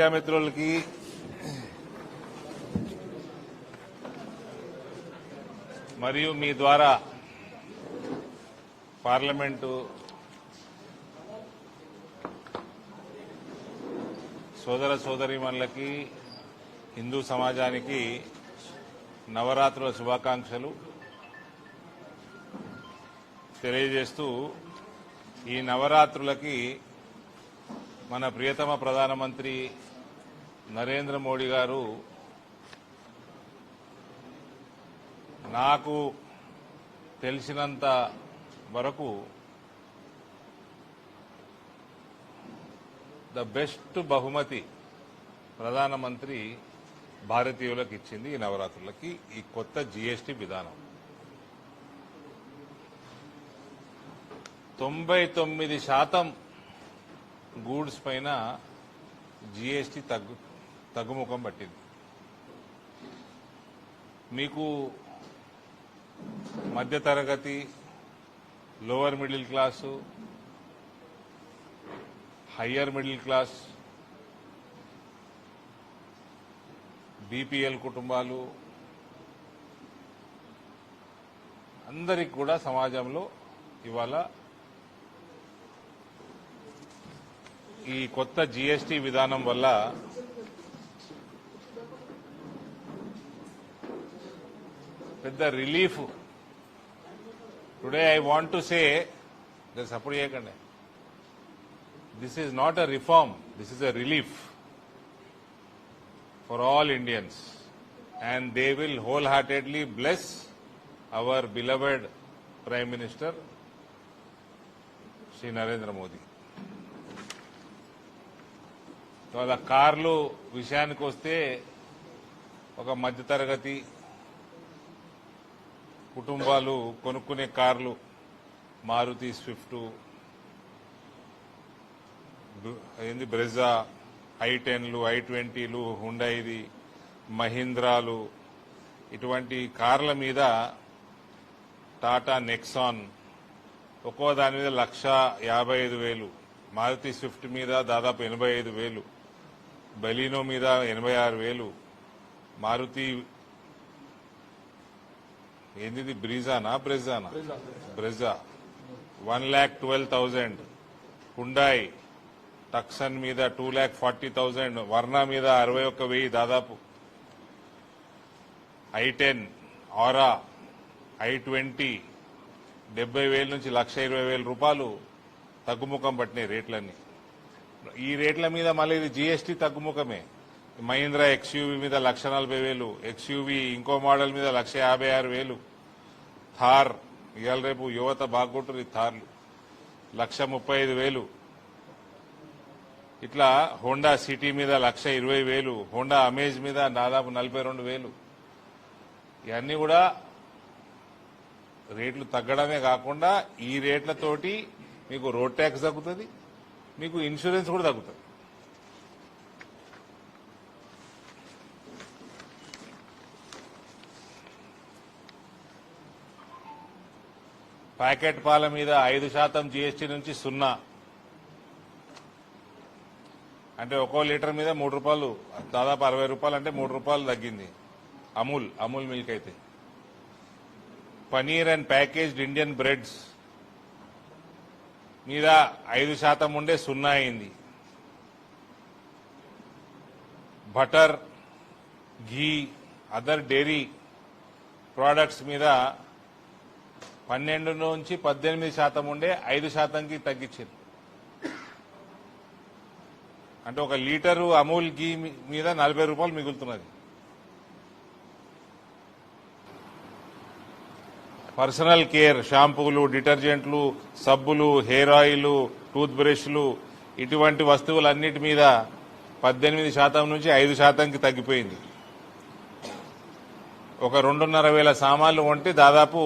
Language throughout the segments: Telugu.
మీడియా మిత్రులకి మరియు మీ ద్వారా పార్లమెంటు సోదర సోదరిమణులకి హిందూ సమాజానికి నవరాత్రుల శుభాకాంక్షలు తెలియజేస్తూ ఈ నవరాత్రులకి మన ప్రియతమ ప్రధానమంత్రి నరేంద్ర మోడీ గారు నాకు తెలిసినంత వరకు ద బెస్ట్ బహుమతి ప్రధానమంత్రి భారతీయులకు ఇచ్చింది ఈ నవరాత్రులకి ఈ కొత్త జీఎస్టీ విధానం. తొంభై తొమ్మిది శాతం గూడ్స్ పైన జీఎస్టీ తగ్గు తగ్గుముఖం పట్టింది. మీకు మధ్యతరగతి lower middle class higher middle class BPL కుటుంబాలు అందరికి కూడా సమాజంలో ఇవాళ ఈ కొత్త జీఎస్టీ విధానం వల్ల పెద్ద relief. Today I want to say support చేయకండి. This is not a reform this is a relief for all Indians and they will wholeheartedly bless our beloved prime minister Shri Narendra Modi వాళ్ళ కార్లు విషయానికి వస్తే ఒక మధ్యతరగతి కుటుంబాలు కొనుక్కునే కార్లు మారుతి స్విఫ్ట్ ఏంది బ్రెజా ఐ టెన్లు ఐ ట్వంటీలు హుండైది మహీంద్రాలు ఇటువంటి కార్ల మీద టాటా నెక్సాన్ ఒక్కో దాని మీద లక్ష యాభై ఐదు వేలు మారుతి స్విఫ్ట్ మీద దాదాపు ఎనభై ఐదు వేలు బెలీనో మీద ఎనభై ఆరు వేలు మారుతి ఏంది బ్రీజానా? బ్రెజానా? Brezza. One lakh twelve thousand. Hyundai. Tucson మీద two lakh forty thousand. Verna మీద అరవై ఒక్క వెయ్యి దాదాపు. I ten. Aura. I twenty. డెబ్బై వేల నుంచి లక్ష ఇరవై వేల రూపాయలు తగ్గుముఖం పట్టినాయి రేట్లన్నీ. ఈ రేట్ల మీద మళ్ళీ ఇది జీఎస్టీ తగ్గుముఖమే. మహీంద్రా ఎక్స్యూవీ మీద లక్ష నలభై వేలు ఎక్స్యూవీ ఇంకో మోడల్ మీద లక్ష యాభై ఆరు వేలు. థార్ ఇవాళ రేపు యువత బాగుంటుంది థార్లు. లక్ష ముప్పై ఐదు వేలు. ఇట్లా హోండా సిటీ మీద లక్ష ఇరవై వేలు హోండా అమేజ్ మీద దాదాపు నలభై రెండు వేలు. ఇవన్నీ కూడా రేట్లు తగ్గడమే కాకుండా ఈ రేట్లతోటి మీకు రోడ్ ట్యాక్స్ తగ్గుతుంది మీకు ఇన్సూరెన్స్ కూడా తగ్గుతుంది. ప్యాకెట్ పాల మీద ఐదు శాతం జీఎస్టీ నుంచి సున్నా. అంటే ఒక్కో లీటర్ మీద మూడు రూపాయలు దాదాపు అరవై రూపాయలు అంటే మూడు రూపాయలు తగ్గింది. అమూల్ అమూల్ మిల్క్ అయితే. Paneer and packaged Indian breads మీద ఐదు శాతం ఉండే సున్నా అయింది. Butter ghee other dairy products మీద పన్నెండు నుంచి పద్దెనిమిది శాతం ఉండే ఐదు శాతంకి తగ్గించింది. అంటే ఒక లీటరు అమూల్ గీ మీద నలభై రూపాయలు మిగులుతున్నది. పర్సనల్ కేర్ షాంపూలు డిటర్జెంట్లు సబ్బులు హెయిర్ ఆయిల్ టూత్ బ్రష్లు ఇటువంటి వస్తువులన్నిటి మీద పద్దెనిమిది శాతం నుంచి ఐదు శాతంకి తగ్గిపోయింది. ఒక రెండున్నర వేల సామాన్లు ఉంటే దాదాపు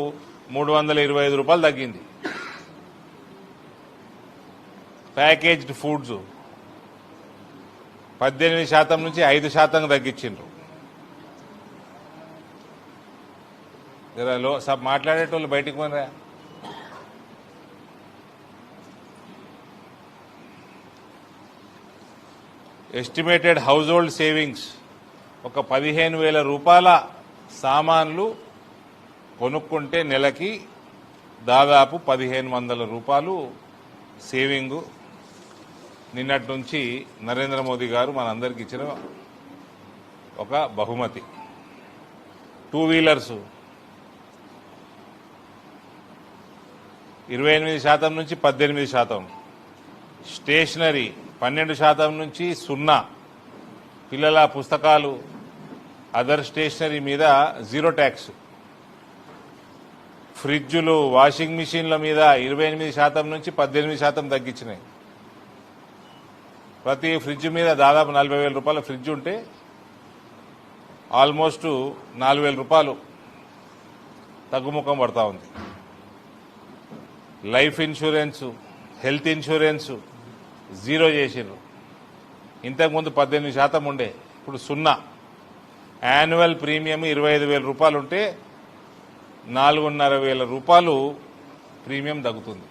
మూడు వందల ఇరవై ఐదు రూపాయలు తగ్గింది. ప్యాకేజ్డ్ ఫుడ్స్ పద్దెనిమిది శాతం నుంచి ఐదు శాతం తగ్గించిండ్రు. లో సబ్ మాట్లాడేటోళ్ళు బయటికి పోనరా ఎస్టిమేటెడ్ హౌస్ హోల్డ్ సేవింగ్స్ ఒక పదిహేను వేల రూపాయల సామాన్లు కొనుక్కుంటే నెలకి దాదాపు పదిహేను వందల రూపాయలు సేవింగు. నిన్నటి నుంచి నరేంద్ర మోదీ గారు మనందరికి ఇచ్చిన ఒక బహుమతి. టూ వీలర్స్ ఇరవై ఎనిమిది శాతం నుంచి పద్దెనిమిది శాతం. స్టేషనరీ పన్నెండు శాతం నుంచి సున్నా. పిల్లల పుస్తకాలు. అదర్ స్టేషనరీ మీద జీరో ట్యాక్స్ ఫ్రిడ్జులు వాషింగ్ మిషన్ల మీద ఇరవై ఎనిమిది శాతం నుంచి పద్దెనిమిది శాతం తగ్గించినాయి. ప్రతి ఫ్రిడ్జ్ మీద దాదాపు నలభై వేల రూపాయల ఫ్రిడ్జ్ ఉంటే ఆల్మోస్ట్ నాలుగు వేల రూపాయలు తగ్గుముఖం పడతా ఉంది. Life insurance health insurance zero చేసిండ్రు. ఇంతకుముందు పద్దెనిమిది శాతం ఉండే ఇప్పుడు సున్నా. యాన్యువల్ ప్రీమియం ఇరవై ఐదు వేల రూపాయలు ఉంటే నాలుగున్నర వేల రూపాయలు ప్రీమియం తగ్గుతుంది.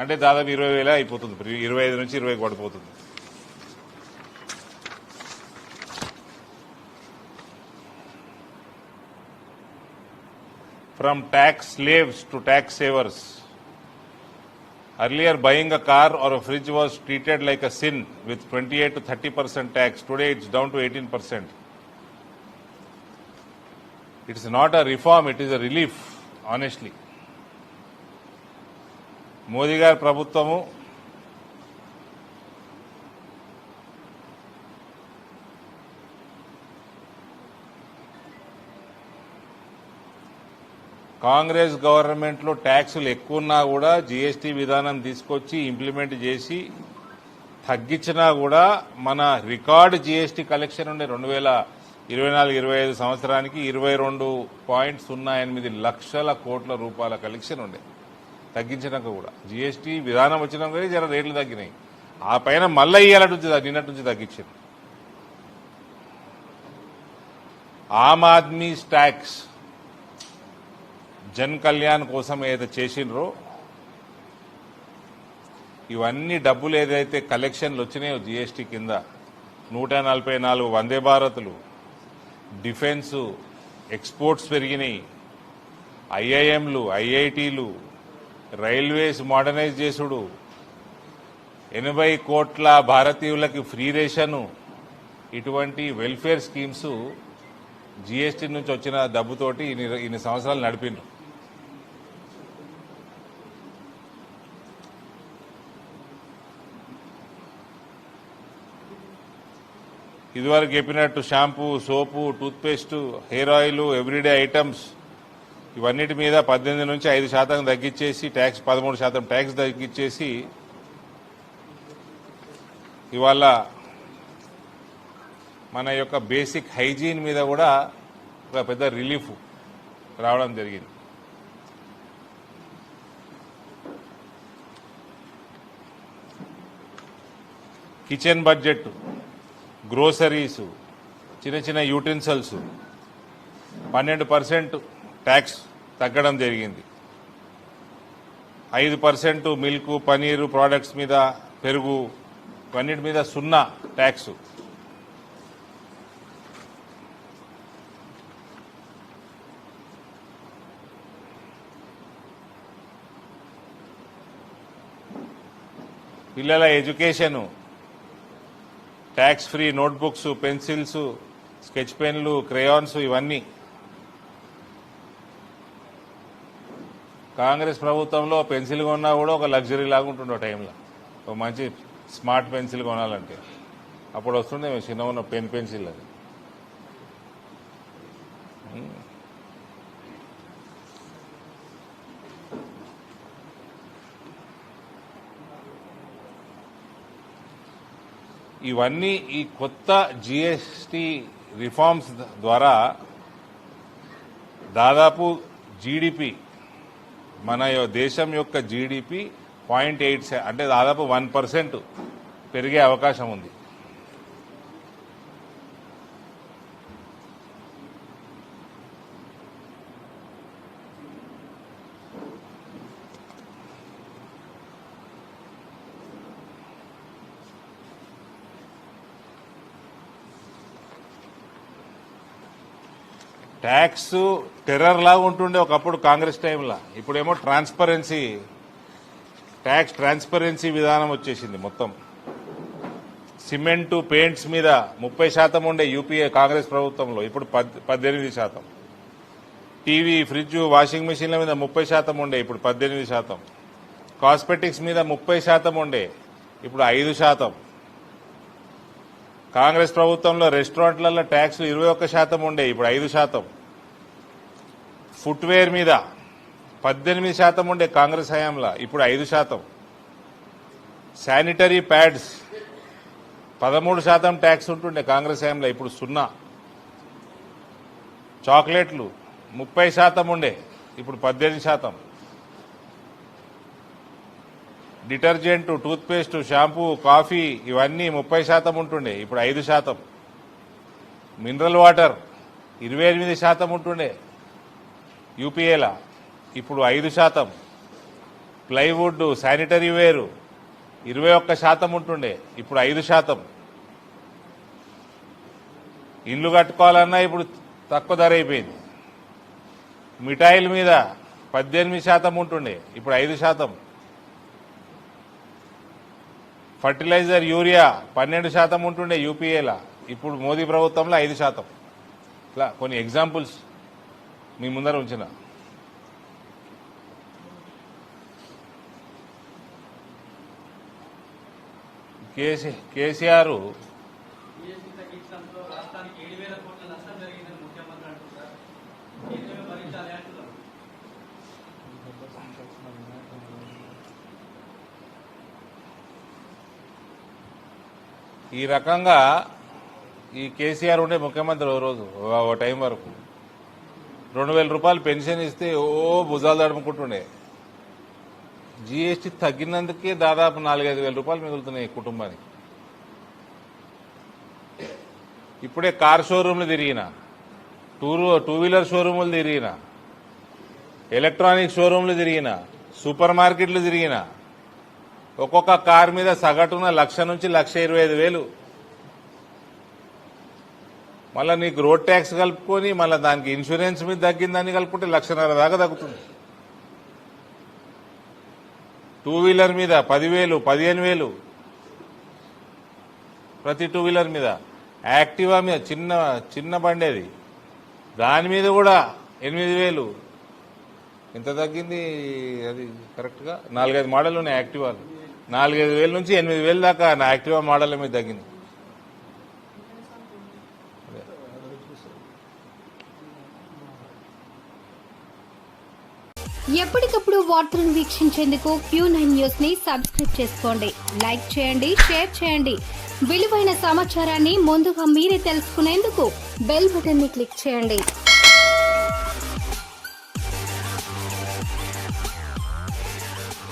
అంటే దాదాపు ఇరవై వేల అయిపోతుంది. ఇరవై ఐదు నుంచి ఇరవై పడిపోతుంది from tax levies to tax savers earlier buying a car or fridge was treated like a sin with twenty eight to thirty percent tax today it's down to eighteen percent it's not a reform it it is a relief, Modi గారి ప్రభుత్వము కాంగ్రెస్ గవర్నమెంట్లో ట్యాక్సులు ఎక్కువ ఉన్నా కూడా జీఎస్టీ విధానం తీసుకొచ్చి ఇంప్లిమెంట్ చేసి తగ్గించినా కూడా మన రికార్డు జీఎస్టీ కలెక్షన్ ఉండే రెండు వేల ఇరవై నాలుగు ఇరవై ఐదు సంవత్సరానికి ఇరవై రెండు పాయింట్ సున్నా ఎనిమిది లక్షల కోట్ల రూపాయల కలెక్షన్ ఉండే. తగ్గించినాక కూడా. జిఎస్టీ విధానం వచ్చినాక కూడా జర రేట్లు తగ్గినాయి. ఆ పైన మళ్ళీ ఇయ్యాలటి నుంచి నిన్నటి నుంచి తగ్గించింది ఆమ్ ఆద్మీ ట్యాక్స్ జన్ కళ్యాణ్ కోసం ఏదైతే చేసిండ్రో ఇవన్నీ డబ్బులు ఏదైతే కలెక్షన్లు వచ్చినాయో జిఎస్టీ కింద నూట నలభై నాలుగు వందే భారత్లు డిఫెన్స్ ఎక్స్పోర్ట్స్ పెరిగినాయి. ఐఐఎంలు ఐఐటీలు రైల్వేస్ మోడర్నైజ్ చేసుడు. ఎనభై కోట్ల భారతీయులకి ఫ్రీ రేషను ఇటువంటి వెల్ఫేర్ స్కీమ్స్ జీఎస్టీ నుంచి వచ్చిన డబ్బుతోటి ఇన్ని ఇన్ని సంవత్సరాలు నడిపిండ్రు ఇదివరకు చెప్పినట్టు shampoo soap toothpaste hair oil everyday items ఇవన్నిటి మీద పద్దెనిమిది నుంచి ఐదు శాతం తగ్గించేసి ట్యాక్స్ పదమూడు శాతం ట్యాక్స్ తగ్గించేసి ఇవాళ మన యొక్క బేసిక్ హైజీన్ మీద కూడా ఒక పెద్ద రిలీఫ్ రావడం జరిగింది. కిచెన్ బడ్జెట్ గ్రోసరీస్ చిన్న చిన్న యూటెన్సిల్స్ పన్నెండు పర్సెంట్ ట్యాక్స్ తగ్గడం జరిగింది. ఐదు పర్సెంట్ మిల్క్ పనీరు ప్రోడక్ట్స్ మీద పెరుగు ఇవన్నిటి మీద సున్నా ట్యాక్స్. పిల్లల education tax free notebooks pencils sketch పెన్లు crayons ఇవన్నీ. కాంగ్రెస్ ప్రభుత్వంలో పెన్సిల్ కొన్నా కూడా ఒక లగ్జరీ లాగా ఉంటుండే ఆ టైంలో ఒక మంచి స్మార్ట్ పెన్సిల్ కొనాలంటే. అప్పుడు వస్తుండే మేము చిన్న ఉన్న పెన్ పెన్సిల్ అది. ఇవన్నీ ఈ కొత్త జిఎస్టి రిఫార్మ్స్ ద్వారా దాదాపు జీడిపి మన దేశం యొక్క జీడిపి పాయింట్ ఎయిట్ అంటే దాదాపు వన్ పర్సెంట్ పెరిగే అవకాశం ఉంది. ట్యాక్స్ టెర్రర్ లాగా ఉంటుండే ఒకప్పుడు కాంగ్రెస్ టైంలో. ఇప్పుడేమో ట్రాన్స్పరెన్సీ ట్యాక్స్ ట్రాన్స్పరెన్సీ విధానం వచ్చేసింది మొత్తం. సిమెంటు పెయింట్స్ మీద ముప్పై శాతం ఉండే యూపీఏ కాంగ్రెస్ ప్రభుత్వంలో. ఇప్పుడు పద్దెనిమిది శాతం. టీవీ ఫ్రిడ్జ్ వాషింగ్ మెషిన్ల మీద ముప్పై శాతం ఉండే ఇప్పుడు పద్దెనిమిది శాతం. కాస్మెటిక్స్ మీద ముప్పై శాతం ఉండే ఇప్పుడు ఐదు శాతం. కాంగ్రెస్ ప్రభుత్వంలో రెస్టారెంట్లలో ట్యాక్స్లు ఇరవై ఒక్క శాతం ఉండే ఇప్పుడు ఐదు శాతం. ఫుట్వేర్ మీద పద్దెనిమిది శాతం ఉండే కాంగ్రెస్ హయాంలో ఇప్పుడు ఐదు శాతం. శానిటరీ ప్యాడ్స్ పదమూడు శాతం ట్యాక్స్ ఉంటుండే కాంగ్రెస్ హయాంలో ఇప్పుడు సున్నా. చాక్లెట్లు ముప్పై శాతం ఉండే ఇప్పుడు పద్దెనిమిది శాతం. డిటర్జెంట్ టూత్పేస్ట్ షాంపూ కాఫీ ఇవన్నీ ముప్పై శాతం ఉంటుండే. ఇప్పుడు ఐదు శాతం. మినరల్ వాటర్ ఇరవై ఎనిమిది శాతం ఉంటుండే. యూపీఏలా ఇప్పుడు ఐదు శాతం. ప్లైవుడ్ శానిటరీ వేరు ఇరవై ఒక్క శాతం ఉంటుండే. ఇప్పుడు ఐదు శాతం. ఇల్లు కట్టుకోవాలన్నా ఇప్పుడు తక్కువ ధర అయిపోయింది. మిఠాయిల మీద పద్దెనిమిది శాతం ఉంటుండే. ఇప్పుడు ఐదు శాతం. ఫర్టిలైజర్ యూరియా పన్నెండు శాతం ఉంటుండే యూపీఏలా. ఇప్పుడు మోదీ ప్రభుత్వంలో ఐదు శాతం. ఇట్లా కొన్ని ఎగ్జాంపుల్స్ మీ ముందర ఉంచిన. కేసీ కేసీఆర్ ఈ రకంగా ఈ కేసీఆర్ ఉండే ముఖ్యమంత్రి ఓ రోజు ఓ- టైం వరకు. రెండు వేల రూపాయలు పెన్షన్ ఇస్తే ఓ భుజాలు తడుముకుంటుండే. జీఎస్టీ తగ్గినందుకే దాదాపు నాలుగైదు వేల రూపాయలు మిగులుతున్నాయి కుటుంబానికి. ఇప్పుడే కార్ షోరూమ్లు తిరిగిన టూర్ టూ వీలర్ షోరూములు తిరిగిన ఎలక్ట్రానిక్ షోరూమ్లు తిరిగిన సూపర్ మార్కెట్లు తిరిగిన ఒక్కొక్క కార్ మీద సగటున లక్ష నుంచి లక్ష ఇరవై ఐదు వేలు. మళ్ళీ నీకు రోడ్ ట్యాక్స్ కలుపుకొని మళ్ళీ దానికి ఇన్సూరెన్స్ మీద తగ్గిందని కలుపుకుంటే లక్షన్నర దాకా తగ్గుతుంది. టూ వీలర్ మీద పదివేలు పదిహేను వేలు. ప్రతి టూ వీలర్ మీద. యాక్టివా మీద చిన్న చిన్న బండి అది దాని మీద కూడా ఎనిమిది వేలు. ఎంత తగ్గింది? అది కరెక్ట్గా నాలుగైదు మోడల్ ఉన్నాయి యాక్టివాలు. నాలుగైదు వేల నుంచి ఎనిమిది వేలు దాకా నా యాక్టివా మోడల్ మీద తగ్గింది. ఎప్పటికప్పుడు వార్తలను వీక్షించేందుకు క్యూ నైన్ న్యూస్ని సబ్స్క్రైబ్ చేసుకోండి. లైక్ చేయండి షేర్ చేయండి. విలువైన సమాచారాన్ని ముందుగా మీరే తెలుసుకునేందుకు బెల్ బటన్ని క్లిక్ చేయండి.